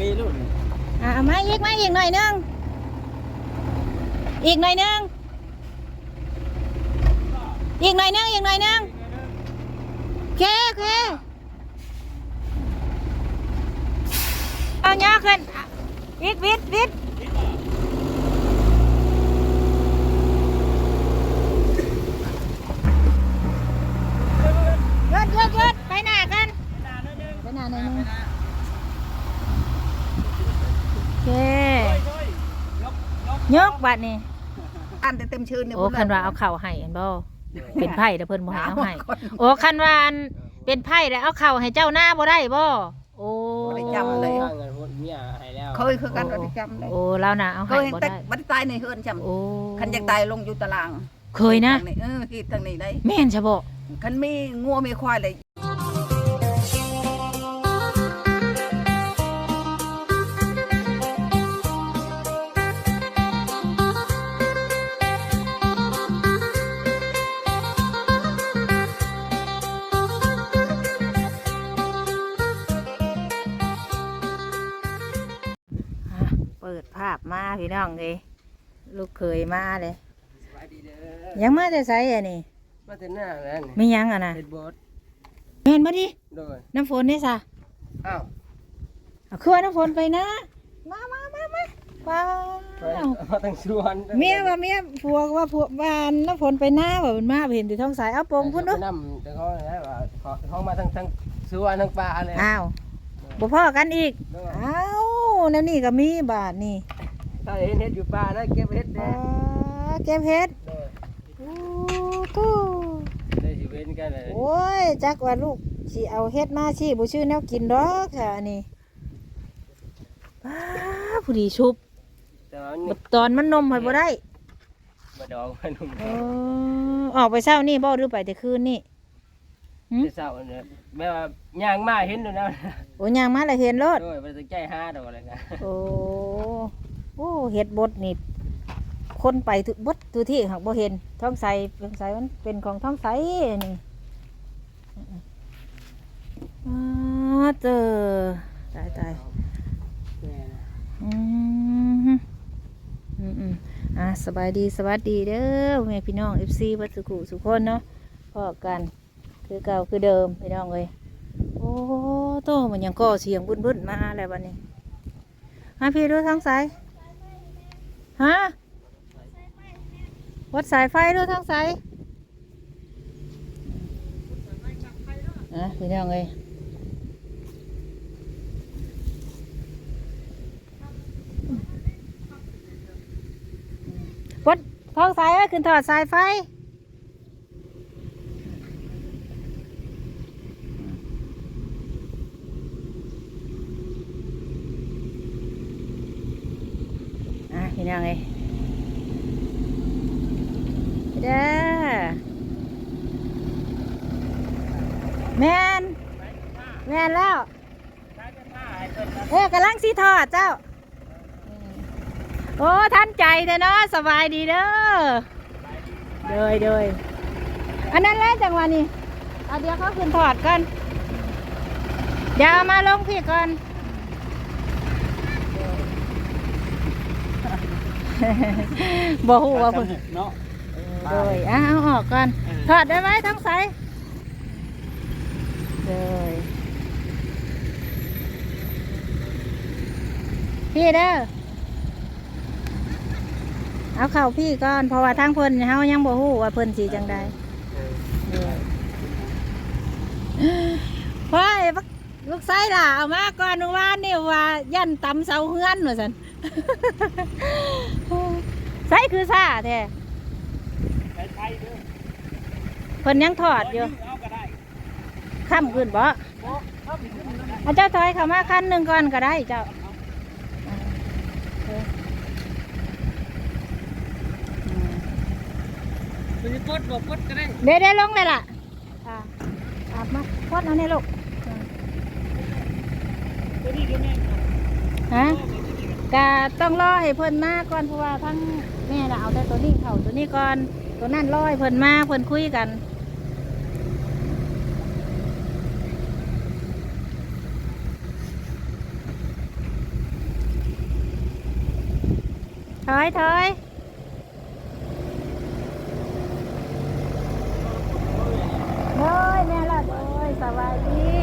ปีรุ่นอะเอามาอีกมาอีกหน่อยหนึงอีกหน่อยหนึงอีกหน่อยหนึงอีกหน่อยหนึงโอเคโอเคเอาย่อขึ้นอะวิดวิดวิดหยุดหยุดหยุดไปหน้ากันไปหน้าหน่อยหนึงโอเค ยกบัดนี่อันแต่เต็มชื่นเนี่ยโอ้คันว่าเอาเข่าให้เห็นบ่เป็นไผ่แต่เพิ่นบ่ให้เอาให้โอ้คันว่าอันเป็นไผ่แล้วเอาเข่าให้เจ้าหน้าบ่ได้บ่โอ้บ่ได้จำเลยข้างเงินพุ่นเมียให้แล้วเคยคือกันบ่ได้จำเลยโอ้แล้วนะเอาเคให้ยบ่แต่ได้บ่ได้ตายในเฮือนจำโอ้คันอยากตายลงอยู่ตาราง เคยนะทางเออที่ทางนี้ได้แม่นใช่บ่คันมีงัวมีควายเลย พมาพี่น้องเอ้ยลูกเคยมาเลยสบายดีเด้อยังมาแต่ไสอะนี่มาแต่หน้าแล้วนี่มีหยังอะนะเฮ็ดโบสแม่นบ่ดิโดยน้ำฝนนี่ซะอ้าวเอาคือว่าน้ำฝนไปนะมามามามาว้าไปวมาตั้งชวนเมียว่าเมียผัวก็ว่าผัวบ้านน้ำฝนไปหน้าว่ามันมาเห็นที่ท้องสายเอาโปงพุ่นเนาะเนาะนำแต่เขาเนี่ยว่าเขาเขามาทั้งทั้งสวนทั้งป่าเลยอ้าวบ่พ่อกันอีกโดยอ้าวนั่นนี่ก็มีบาทนี่ ถ้าเห็นเฮ็ดอยู่ป่าแล้วเก็บเฮ็ดอ๋แน่อเก็บเฮ็ดโดยโอ้ตู้ได้สิเว้นกันเลยโอ้ยจักว่าลูกสิเอาเฮ็ดมาสิบ่ชื่อแนวกินดอกค่ะอันนี่ป้าผู้ดีชุบแต่ว่าบัดตอนมันนมให้บ่ได้บ่ดองมันนุ่มเออออกไปเช้านี่บ่หรือไปแต่คืนนี่ หืมแต่เช้าเนี่ยแม่ว่าย่างมาเห็นอยู่แล้วโอ้ยางมาแล้วเห็นรถ โดยบ่ได้ใจหาดอกอะไรกันโอ้โอ้เห็ดบดนี่คนไปทุบดทุกที่หักบ่เห็นท้องใสท้องใสมันเป็นของท้องใสนี่อ้าเจอตายตายอืมอืมอืมอะสบายดีสวัสดีเด้อแม่พี่น้องเอฟซีบัดสุขุสุขคนเนาะพอกันคือเก่าคือเดิมพี่น้องเลยโอ้โตมันยังก่อเสียงบุ้นบุ้นๆมาแล้ววันนี้มาพี่ดูทางสาย ฮะวัดสายไฟด้วยทางสายอะพี่น้องเลยวัดทางสายขึ้นถอดสายไฟ พี่น้องเอ้ยเด้อแมนแมนแล้ว เอ้ยกำลังสีทอดเจ้า โอ้ท่านใจเนาะสบายดีเด้อเดยเดยอันนั้นแหละจังหวะนี้เอาเดี๋ยวเขาขึ้นถอดกันเดี๋ยวมาลงพี่ก่อน บ่ฮู้ว่าเพิ่นเนาะโดยอะเอาออกก่อนถอดได้ไหมทั้งสายโดยพี่เด้อเอาเข่าพี่ก่อนเพราะว่าทางเพิ่นเฮายังบ่ฮู้ว่าเพิ่นสิจังใดโดยพ่อไอ้บักลูกไส้ล่ะเอามาก่อนเมื่อวานนี่ว่า ยันตำเสาเฮือนว่าซั่น ไส้คือซ่าแท้ไปไปเด้อเพิ่นยังถอดอยู่เอาก็ได้ข้ามขึ้นบ่เอาเจ้าถอยเข้ามาคันหนึ่งก่อนก็ได้เจ้ามันจะปดบ่ปดก็ได้เดี๋ยวเดี๋ยวลงเลยล่ะอ่าอาบมาพดเอาเนี่ยลูกฮะกะต้องรอให้เพิ่นมาก่อนเพราะว่าทั้ง แม่เราเอาแต่ตัวนี้เขาตัวนี้ก่อน ตัวนั่นร้อยเพิ่นมาเพิ่นคุยกันถอยถอยเฮ้ยแม่ละโอ้ยสบายดี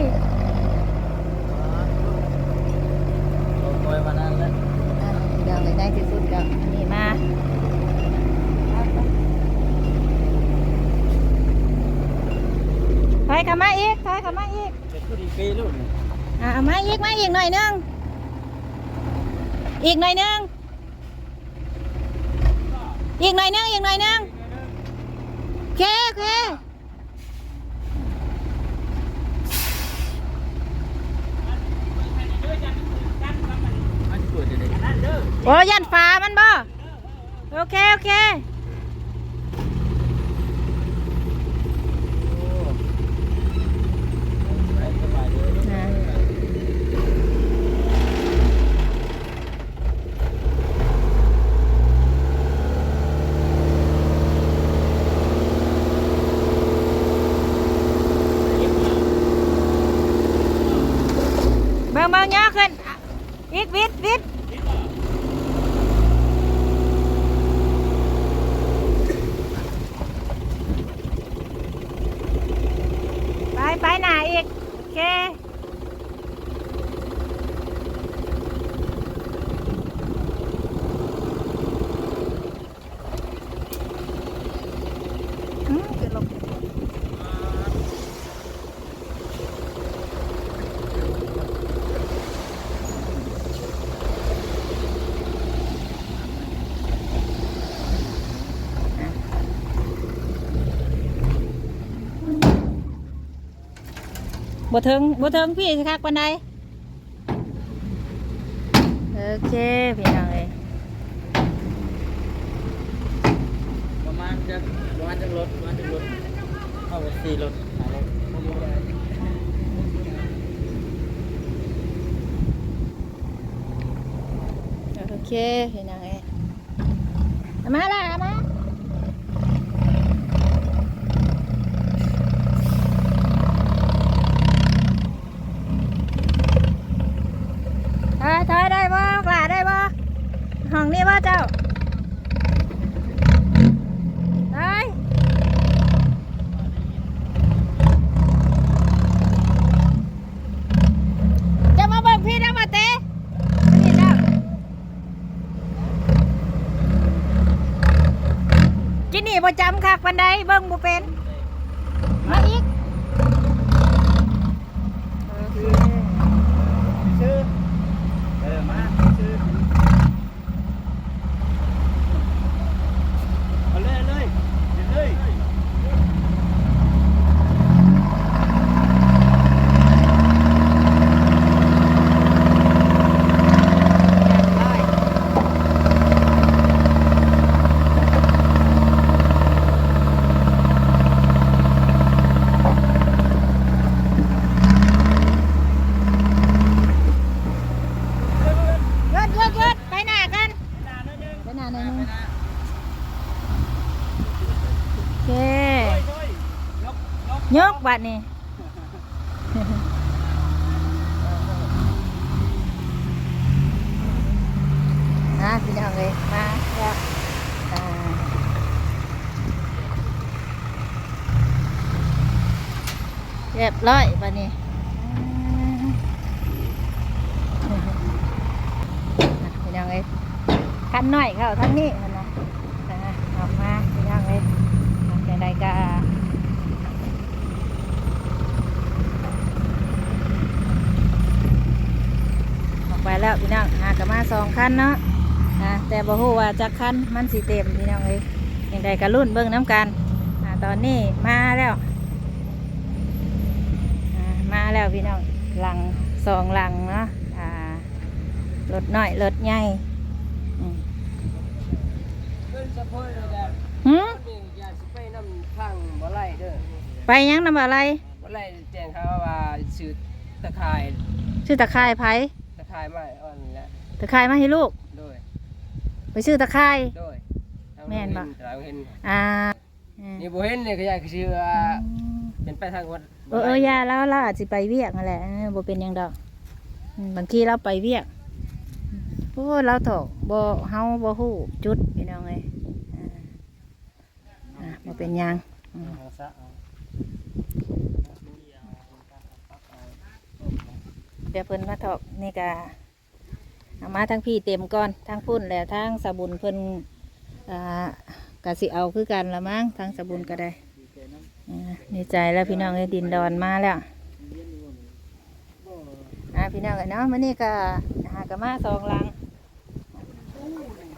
ถอยกลับมาอีกถอยกลับมาอีกเจ็ดปีปีลูกอะเอามาอีกมาอีกหน่อยหนึงอีกหน่อยหนึงอีกหน่อยหนึงอีกหน่อยหนึงโอเคโอเคอันนี้เปิดจะได้โอ้ยันฟ้ามันบ่โอเคโอเค สบายเลย อะเบิ่งเบิ่งย่อขึ้นอะอีกวิดวิดไปไปหนาอีก โอเค อืมเกิดลม บ่ถึงบ่ถึงพี่สิคักปานใดโอเคพี่น้องเอ้ยประมาณจะประมาณจะรถประมาณจะรถเข้าไปสี่รถหารถโอเคพี่น้องเอ้ยเอามาละเอามาถอยถอยได้บ่กล้าได้บ่ห้องนี้บ่เจ้าถอยจะมาเบิ่งพี่นะมาเตะมานี่แล้ว ประจำคักปันใดเบิ่งบ่เป็นมาอีกโอเค ชื่อเออมาชื่อเอาเลยเลยเลย หยุดหยุดหยุดไปหน้ากันไปหน้าหน่อยหนึงโอเคยก บัดนี่นะพี่น้องเลยมาแล้วอ่าเรียบร้อยบัดนี้อ่าอะพี่น้องเลยคันหน่อยเข้าทั้งนี้นะอ่าออกมาพี่น้องเลยอะใดๆก็ออก ไปแล้วพี่น้องหากนมาสองคันเนาะอ่าแต่บ่ฮู้ว่าจักคันมันสิเต็มพี่น้องเลยอย่างใดก็รุ่นเบิ่งน้ำกันอ่าตอนนี้มาแล้วอ่ามาแล้วพี่น้องหลังสองหลังเนาะอ่ารถน้อยรถใหญ่อืมเพิ่นสะโพกเลยจ้ะหืมนี่อยากสิไปนำทางบ่ไล่เด้อไปยังนำอะไรบ่ไล่แจ้งเขาว่าซื้อตะข่ายชื่อตะไคร่ไผตะ ข่ายไม้อ่อนนี่แหละตะไคร่มาให้ลูก โดยไปชื่อตะไคร่โดยแม่นบ่ เราเห็นอ่านี่บ่เห็นนี่ก็อยากสิว่าเป็นไปทางวัดเออเออยาแล้วเราอาจจะไปเวียกนั่นแหละเออบ่เป็นหยังดอกอืมบางทีเราไปเวียกโอ้เราถอกบ่เฮาบ่ฮู้จุดพี่น้องเอ้ยอ่าอ่าบ่เป็นหยัง เอาซะเอา ดี๋ยวเพิ่นมาถอกนี่ก็เอามาทั้งพี่เต็มก่อนทั้งพุ่นแล้วทั้งสบุนเพิ่นอ่ากะสิเอาคือกันละมั้งทั้งสบุนก็ได้อ่าดีใจแล้วพี่น้องเอ้ดินดอนมาแล้วอ่าพี่น้องเอ้เนาะมื้อนี้ก็หากะมาสองลัง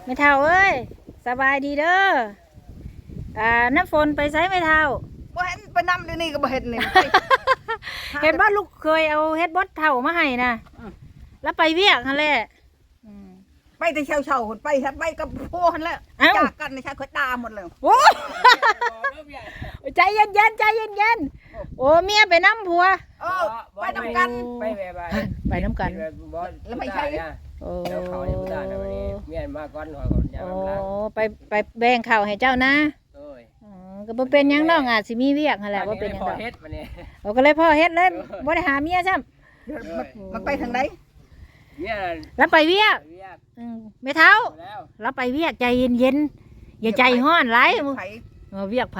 ไม่เท่าเอ้ยสบายดีเด้ออ่าน้ำฝนไปไสไม่เท่าบ่เห็นไปนำเดี๋ยวนี้ก็บ่เห็นนี่ เห็นว่าลูกเคยเอาเฮ็ดบอสเท่ามาให้นะอืม แล้วไปเวียกนั่นแหละอืม ไปแต่เช้าเช้าๆคนไปครับไปกับพวกนั่นแหละเอ้า จากกันในชาติเขาด่าหมดเลย โอ้ยใจเย็นเย็นๆใจเย็นเย็นๆโอ้เมียไปน้ำผัว เออ ไปนำกัน ไปแบบว่าไปน้ำกัน แล้วไม่ใช่ โอ้แล้วเขาเนี่ยผู้ได้นะวันนี้เมียนมาก่อนหน่อยก่อนยาโอ้วลำลังไปไปแบ่งข้าวให้เจ้านะโอ้ยอ๋อ ก็บ่เป็นหยังน้องอาจสิมีเวียกนั่นแหละว่าเป็นหยังพดออกเฮ็ดมาเนี่ยเราก็เลยพ่อเฮ็ดเลยบ่ได้หาเมียจ้ำมันมันไปทางไหนเมียแล้วไปเวียกเวียกอืมไม่เท่าแล้วแล้วไปเวียกใจเย็นเย็นๆอย่าใจห้อนไรไผเออเวียกไผ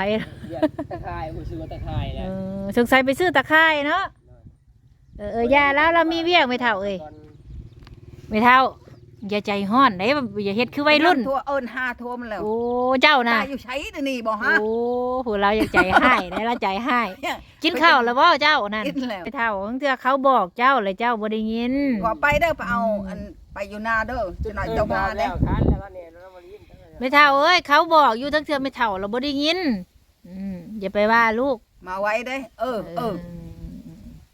เวียกตะไคร้ผู้ซื้อตะไคร้เอนะอสงสัยไปซื้อตะไคร้เนาะเออเออยาแล้วเรามีเวียกไม่เท่าเอ้ยไม่เท่า อย่าใจห้อนไหนอย่าเฮ็ดคือวัยรุ่น ทั่วเอิญหาทั่วมันแล้วโอ้เจ้าน่ะตายอยู่ใช้เดี๋ยวนี้บ่ฮะ โอ้โหเราอย่าใจให้ได้เราใจให้กินข้าวแล้วบ่เจ้านั่นกินแล้วไม่เท่าทั้งเทื่อเขาบอกเจ้าเลยเจ้าบ่ได้ยินก็ไปเด้อไปเอาอันไปอยู่นาเด้อจะหน่อยเจ้ามาเด้แล้วคันแล้วเนี่ยแล้วมาลิ้นไม่เท่าเอ้ยเขาบอกอยู่ทั้งเทื่อไม่เท่าเราบ่ได้ยินอืมอย่าไปว่าลูกมาไว้เด้อเออเออ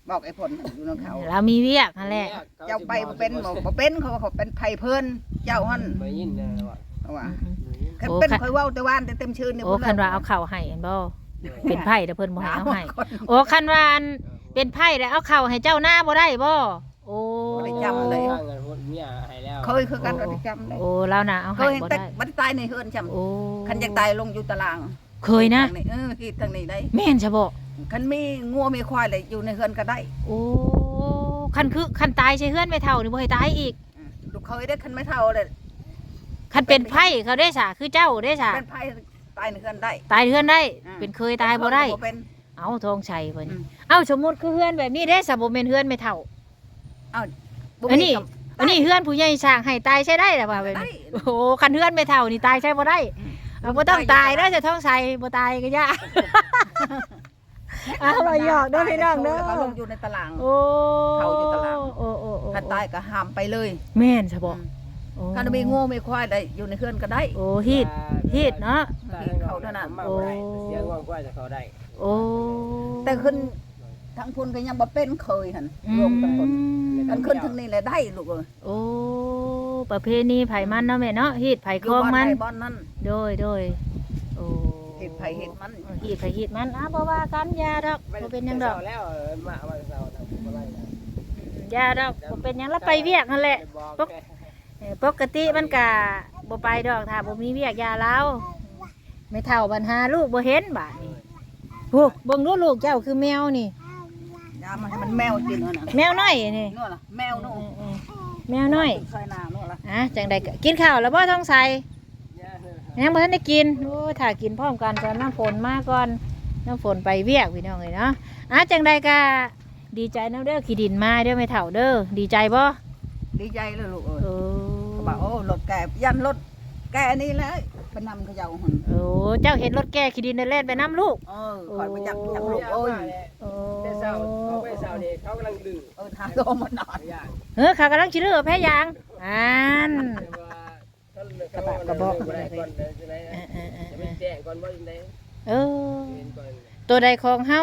บอกไอ้ผลอยู่นำเขา เรามีเวียกนั่นแหละเจ้าไปบ่เป็นบ่บ่เป็นเขาว่าเขาเป็นไผเพิ่นเจ้าหั่นมายินนะว่าเขาว่าอืมคันโอ้เป็นค่ะค่อยเว้าแต่ว่านแต่เต็มชื่อนี่โอ้พุ่นคันว่าเอาข้าวให้อันบ่เป็นไผ่แต่เพิ่นบ่ให้เอาให้คนโอ้คันว่าอันเป็นไผ่แล้วเอาข้าวให้เจ้าหน้าบ่ได้บ่โอ้เมียให้แล้วเคยคือกันว่าจำได้โอ้เราน่ะเอาเคให้ยเห็นบ่แต่ได้บัดตายในเฮือนจำโอ้คันอยากตายลงอยู่ตาราง เคยนะทางเออคิดทางนี้ได้แม่นใช่บ่ คันมีงัวมีควายเลยอยู่ในเฮือนก็ได้โอ้คันคือคันตายใช่เฮือนไม่เท่านี่บ่ให้ตายอีกอืมลูกเคยได้คันไม่เท่าเลยคันเป็นไผ่เขาได้ซะคือเจ้าได้ซะเป็นไผตายในเฮือนได้ ตายเฮือนได้อืมเป็นเคยตายบ่ได้ เป็น เอาทองชัยเพิ่นอืม เอ้าสมมุติคือเฮือนแบบนี้เด้ซะบ่แม่นเฮือนไม่เท่า บ่อันนี้มีกำอันนี้เฮือนผู้ใหญ่สร้างให้ตายใช้ได้ล่ะว่าแบบได้นี้โอ้โหคันเฮือนไม่เท่านี่ตายใช้บ่ได้อืมเอาบ่ต้องตายเด้อจะท้องใส่บ่ตายก็ยากเอาเราหยอกเด้อพี่น้องเด้อแล้วก็ลงอยู่ในตาราง โอ้เขาอยู่ตาราง โอ้โอ้โอ้คันตายก็ห้ามไปเลยแม่นใช่บ่อืมโอ้คันมีงัวมีควายได้อยู่ในเฮือนก็ได้ โอ้ฮีดฮีดเนาะโอ้ เสียงว่างกว่าจะเขาได้โอ้แต่ขึ้นทางพุ่นก็ยังบ่เป็นเคยหั่นอืรวมทั้งคนมกันขึ้นทางนี้แหละได้ลูกเอ้ยโอ้ประเพณีไผมันเนาะแม่เนาะฮีดไผอคยู่องบ้านมันใดบ้านนั้นโดยโดยโอ้เฮ็ ดไผเฮ็ดมันฮีดไผฮีดมันอะบ่ว่ากันอยาดอกบ่เป็นหยังดอกแล้วมาวันเสาร์นะอะไรนะอยาดอกบ่เป็นหยังแล้วไปเวียกนั่นแหละบอกเอ่อปกติมันกะบ่ไปดอกถ้าบ่มีเวียกยาแล้วไม่เท่าปัญหาลูกบ่เห็นบาดนี้โอ้เบิ่งดูลูกเจ้าคือแมวนี่ยามันให้มันแมวกินนั่นน่ะแมวน้อยนี่นู่นล่ะแมวนู่นเออๆแมวน้อยใส่น้ำนู่นล่ะอะจังใดก็กินข้าวแล้วบ่ท้องใส ยังบ่ทันได้กินโอ้ถ้ากินพร้อมกันจะน้ำฝนมาก่อนน้ำฝนไปเวียกพี่น้องเอ้ยเนาะอะจังใดก็ดีใจนํเด้อขี้ดินมาเด้อไม่เท่าเด้อดีใจบ่ดีใจเลยลูกเอ้ยโอ้ก็บอกโอ้รถแกยันรถแกนี่แหละไปนำเขาเจ้าหุ่นโอ้เจ้าเห็นรถแก่ขี้ดินเดินเล่นไปน้ำลูกเออคอยไปจับจับลูกโอ้ยโอ้แต่เสาร์เขาไปเสาร์นี่เขากำลังดื้อเออทางโดมมันนอนอย่างเฮ้ยเขากำลังชิเลือแพ้ยางอ่าน แต่ว่าเขาเขาอะไรจะเอไปอแจ้งก่อนว่าอย่างไรเออ ตัวใดของเฮา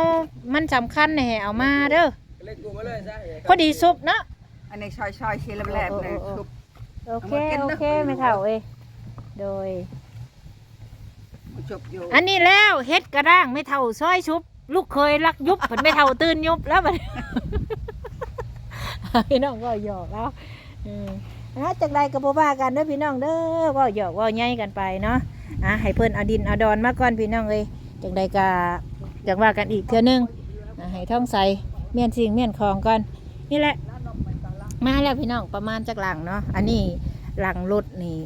มันสำคัญแห่เอามาเด้อเล็กกูมาเลยซะพอดีซุปเนาะอันนี้ชอยชอยๆชีแลบเลยโอ้โอ้โอ้ชุบโอเคโอเคไม่เท่าเอ้โดยอันนี้แล้วเฮ็ดกระด้างไม่เท่าซอยชุบ ลูกเคยรักยุบผลไม่เท่าตื่นยุบแล้วบัดพี่น้องก็หยอกแล้ว นะจากใดก็บ่ว่ากันเด้อพี่น้องเด้อว่าหยอกว่าใหญ่กันไปเนาะอะให้เพิ่นเอาดินเอาดอนมาก่อนพี่น้องเอ้ยจากใดก็จากว่ากันอีกเทื่อนึงอะให้ท่องใสเมียนสิ่งเมียนของก่อนนี่แหละ มาแล้วพี่น้องประมาณจากหลังเนาะอันนี้หลังรถนี่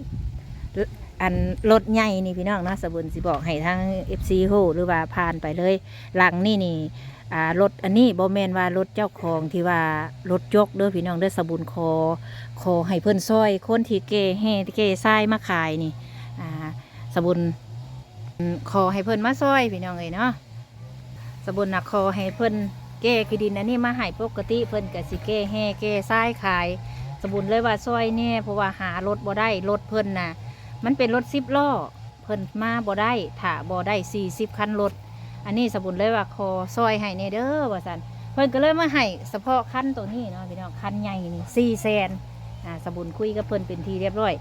อันรถใหญ่นี่พี่น้องนะสบุนสิบอกให้ทาง FC โฮหรือว่าผ่านไปเลยหลังนี่นี่ อ่ารถอันนี้บ่แมนว่ารถเจ้าของที่ว่ารถยกเด้อพี่น้องเด้อสบุนคอคอให้เพิ่นซอยคนที่เกแห่เกทรายมาขายนี่อ่าสบุนคอให้เพิ่นมาซอยพี่น้องเอ้ยเนาะสบุนน่ะคอให้เพิ่นเก้กีดินอันนี้มาให้ปกติเพิ่นก็สิเก้แห่เก้ทรายขาย สบุนเลยว่าซอยแน่เพราะว่าหารถบ่ได้รถเพิ่นน่ะมันเป็นรถสิบล้อเพิ่นมาบ่ได้ถ้าบ่ได้สี่สิบคันรถ อันนี้สบุนเลยว่าคอซอยให้เนเด้อว่าสันเพิ่นก็เลยมาให้เฉพาะคันตัวนี้เนาะพี่น้องคันใหญ่นี่สี่แสนอ่าสบุนคุยกับเพิ่นเป็นทีเรียบร้อย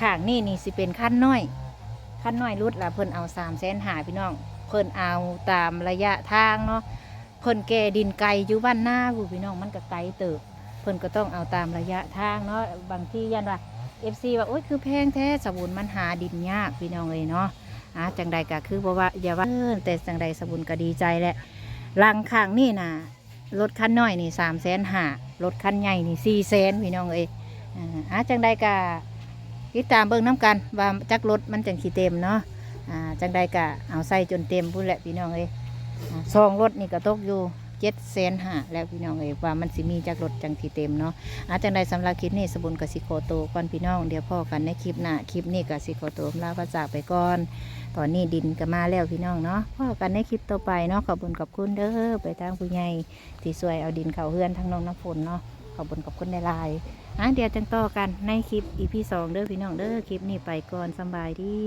ข้างนี่นี่สิเป็นคันน้อยคันน้อยรุดละเพิ่นเอาสามแสนหาพี่น้องเพิ่นเอาตามระยะทางเนาะเพิ่นแก่ดินไกลอยู่บ้านหน้าผู้พี่น้องมันก็ไกลเติบเพิ่นก็ต้องเอาตามระยะทางเนาะบางที่ยันว่าเอฟซีว่าโอ๊ยคือแพงแท้สบุนมันหาดินยากพี่น้องเลยเนาะ อะจังใดก็คือบอกว่าอย่าว่าเออแต่จังใดสบุนก็ดีใจแหละลังข้างนี่นะรถคันน้อยนี่สามแสนหารถคันใหญ่นี่สี่แสนพี่น้องเอ้ยอ่าอะจังใดก็ติดตามเบิ้งน้ำกันว่าจักรถมันจังขี่เต็มเนาะอ่าจังใดก็เอาใส่จนเต็มพูดแหละพี่น้องเอ้ยอ่าซองรถนี่ก็ตกอยู่ เจ็ดแสนหาแล้วพี่น้องเอ้ยว่ามันสิมีจักรถจังขีเต็มเนาะอาจารย์ใดสำหรับคลิปนี้สบุญกสิโคโตก่อนพี่น้องเดี๋ยวพ่อกันในคลิปหน้าคลิปนี้กสิโคโตลาพระจากไปก่อน ตอนนี้ดินก็มาแล้วพี่น้องเนาะพ่อกันในคลิปต่อไปเนาะขอบคุญขอบคุณเด้อไปทางผู้ใหญ่ที่ช่วยเอาดินเขาเฮือนทางน้องน้ำฝนเนาะขอบคุญขอบคุณในไลน์อะเดี๋ยวจังต่อกันในคลิปอีพีสองเด้อพี่น้องเด้อคลิปนี้ไปก่อนสบายดี